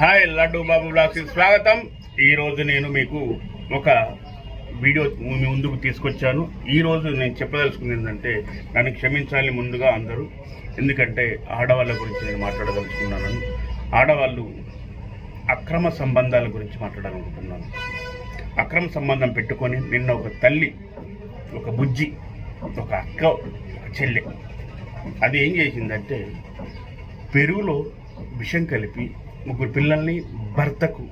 Hi laddu బాబు blogs స్వాగతం. ఈరోజు నేను మీకు ఒక వీడియో మీ ముందుకు తీసుకొచ్చాను. ఈ రోజు నేను చెప్పదలుచుకుంది ఏంటంటే నన్ను క్షమించాలి ముందుగా అందరూ. ఎందుకంటే ఆడవాళ్ళ గురించి నేను మాట్లాడదలుచుకున్నాను. ఆడవాళ్ళు అక్రమ సంబంధాల గురించి మాట్లాడాలనుకుంటున్నాను. అక్రమ సంబంధం పెట్టుకొని నిన్న ఒక తల్లి ఒక బుజ్జి ఒక అక్క ఒక చెల్లె. అది ఏం చేసిందంటే పెరుగులో విషం కలిపి ముగ్గురు పిల్లల్ని భర్తకు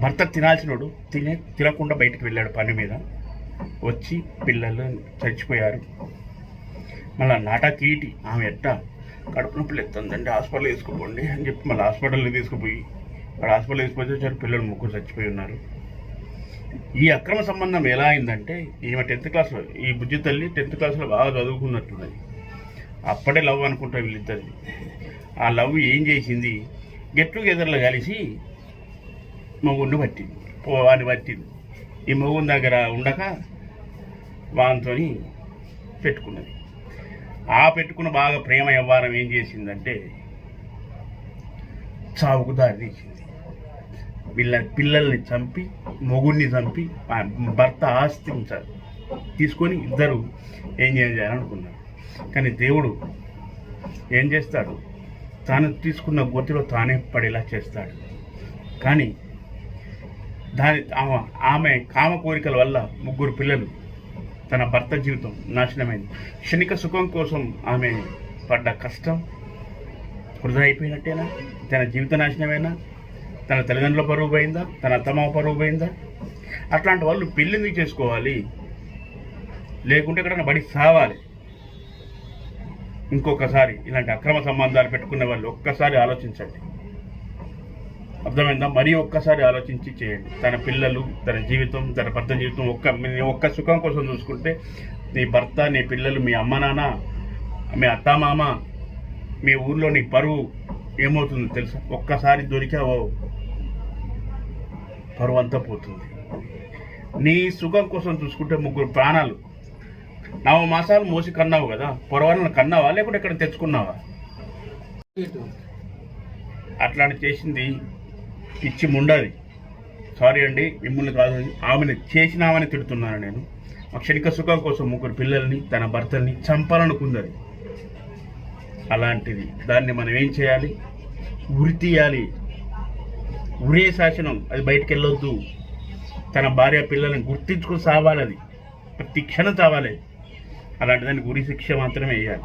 భర్త తినాల్సినోడు తినే తినకుండా బయటికి వెళ్ళాడు పని మీద. వచ్చి పిల్లలు చచ్చిపోయారు. మళ్ళీ నాటా కీటి ఆమె ఎట్ట? కడుపు నొప్పులు ఎత్తుందండి హాస్పిటల్ తీసుకుపోండి అని చెప్పి మళ్ళీ హాస్పిటల్కి తీసుకుపోయి అక్కడ హాస్పిటల్ తీసుకుపోతే వచ్చారు. పిల్లలు ముగ్గురు చచ్చిపోయి ఉన్నారు. ఈ అక్రమ సంబంధం ఎలా అయిందంటే ఈమె టెన్త్ క్లాస్లో ఈ బుజ్జి తల్లి టెన్త్ క్లాస్లో బాగా చదువుకున్నట్టున్నది అప్పుడే లవ్ అనుకుంటా వీళ్ళిద్దరిది. ఆ లవ్ ఏం చేసింది? గెట్ టుగెదర్లో కలిసి మొగుడిని పట్టింది. పోవాన్ని పట్టింది. ఈ మొగుని దగ్గర ఉండక వానితో పెట్టుకున్నది. ఆ పెట్టుకున్న బాగా ప్రేమ వ్యవహారం ఏం చేసిందంటే చావుకు దారి తీసింది. వీళ్ళ పిల్లల్ని చంపి మొగుడిని చంపి భర్త ఆస్తి తీసుకొని ఇద్దరు ఏం చేయాలనుకున్నారు. కానీ దేవుడు ఏం చేస్తాడు? తాను తీసుకున్న గోతిలో తానే పడేలా చేస్తాడు. కానీ దాని ఆమె- ఆమె కామ కోరికల వల్ల ముగ్గురు పిల్లలు తన భర్త జీవితం నాశనమైంది. క్షణిక సుఖం కోసం ఆమె పడ్డ కష్టం వృధా అయిపోయినట్టేనా? తన జీవిత నాశనమేనా? తన తల్లిదండ్రుల పరువు పోయిందా? తన అత్తమ్మ పరువు పోయిందా? అట్లాంటి వాళ్ళు పెళ్ళింది చేసుకోవాలి. లేకుంటే ఎక్కడన్నా బడి సావాలి. ఇంకొకసారి ఇలాంటి అక్రమ సంబంధాలు పెట్టుకునే వాళ్ళు ఒక్కసారి ఆలోచించండి. అర్థమైందా? మరీ ఒక్కసారి ఆలోచించి చేయండి. తన పిల్లలు తన జీవితం తన భర్త జీవితం ఒక్క ఒక్క సుఖం కోసం చూసుకుంటే నీ భర్త నీ పిల్లలు మీ అమ్మ నాన్న మీ అత్తామామ మీ ఊర్లో నీ పరువు ఏమవుతుందో తెలుసా? ఒక్కసారి దొరికావో పరువు అంతా పోతుంది. నీ సుఖం కోసం చూసుకుంటే ముగ్గురు ప్రాణాలు నవ మాసాలు మోసి కన్నావు కదా పొరవాళ్ళని కన్నావా? లేకుంటే ఇక్కడ తెచ్చుకున్నావా? అట్లాంటి చేసింది పిచ్చి ముండది. సారీ అండి మిమ్మల్ని కాదు ఆమెను చేసినామని తిడుతున్నాను నేను. ఆ క్షణిక సుఖం కోసం ముగ్గురు పిల్లల్ని తన భర్తల్ని చంపాలనుకుందది. అలాంటిది. దాన్ని మనం ఏం చేయాలి? ఉరి తీయాలి. ఉరే శాసనం. అది బయటికి వెళ్ళొద్దు తన భార్య పిల్లల్ని గుర్తించుకుని సావాలి అది ప్రతి క్షణం చావాలి అలాంటి దానికి ఉరి శిక్ష మాత్రమే వేయాలి.